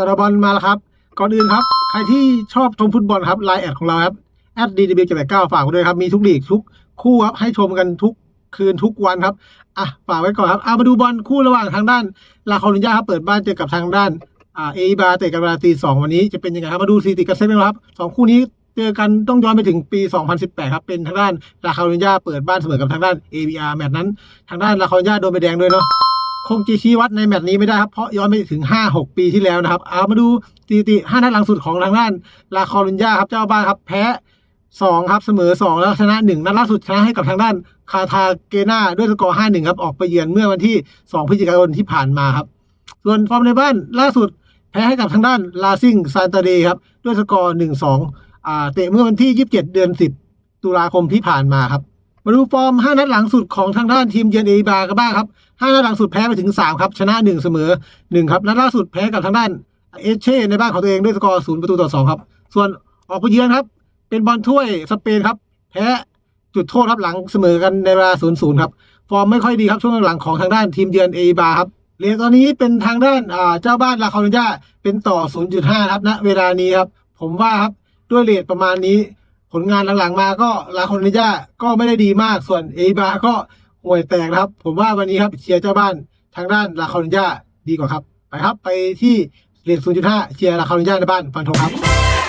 ตตบอลมาแล้วครับ ก่อนอื่นครับ ใครที่ชอบชมฟุตบอลครับไลน์แอดของเราครับแอดดีดีบีเจ็ดแปดเก้าฝากไว้ด้วยครับ มีทุกลีกทุกคู่ครับ ให้ชมกันทุกคืนทุกวันครับ อะฝากไว้ก่อนครับเอามาดูบอลคู่ระหว่างทางด้านลาคอรุญญาครับเปิดบ้านเจอกับทางด้านอ่าเอบาเตะกันเวลาตีสองวันนี้จะเป็นยังไงครับมาดูสถิติกันเซตเลยครับสองคู่นี้เจอกันต้องย้อนไปถึงปี 2018 ครับเป็นทางด้านลาคารุญญาเปิดบ้านเสมอกับทางด้าน ABR แมตช์นั้น ทางด้านลาคารุญญาโดนใบแดงด้วยเนาะ งจะชี้วัดในแมตช์นี้ไม่ได้ครับ เพราะย้อนไปถึง 5-6 ปีที่แล้วนะครับ เอามาดูสถิติ5นัดหลังสุดของทางด้านลาคารุญญาครับเจ้าบ้านครับแพ้สองครับเสมอสองแล้วชนะหนึ่งนัดล่าสุดชนะให้กับทางด้านคาทาเกนาด้วยสกอร์ห้าหนึ่งครับ ออกไปเยือนเมื่อวันที่สองพฤศจิกายนที่ผ่านมาครับ ส่วนฟอร์มในบ้านล่าสุดแพ้ให้กับทางด้านลาซิงซานตาเดครับด้วยสกอร์หนึ่งสองอ่าเตะเมื่อวันที่ยี่สิบเจ็ดเดือนสิบตุลาคมที่ผ่านมาครับ มาดูฟอร์มห้านัดหลังสุดของทางด้านทีมเยือนเอบากันบ้างครับห้านัดหลังสุดแพ้ไปถึงสามครับ ชนะหนึ่งเสมอหนึ่งครับ นัดล่าสุดแพ้กับทางด้านเอเช่ในบ้านของตัวเองด้วยสกอร์ศูนย์ประตูต่อสองครับ ส่วนออกไปเยือนครับ เป็นบอลถ้วยสเปนครับ แพ้จุดโทษครับหลังเสมอกันในเวลา 0-0 ครับ ฟอร์มไม่ค่อยดีครับช่วงหลังของทางด้านทีมเยือนเอบาครับเหรียญตอนนี้เป็นทางด้านเจ้าบ้านลาคารุญาเป็นต่อ 0.5 ครับณเวลานี้ครับผมว่าครับด้วยเรทประมาณนี้ ผลงานหลังๆมาก็ลาคารุญญาก็ไม่ได้ดีมากส่วนเอบาก็ห่วยแตกนะครับ ผมว่าวันนี้ครับเชียร์เจ้าบ้านทางด้านลาคารุญญาดีกว่าครับ ไปครับไปที่เหรียญ0.5 เชียร์ลาคารุญญาในบ้านฟันธงครับ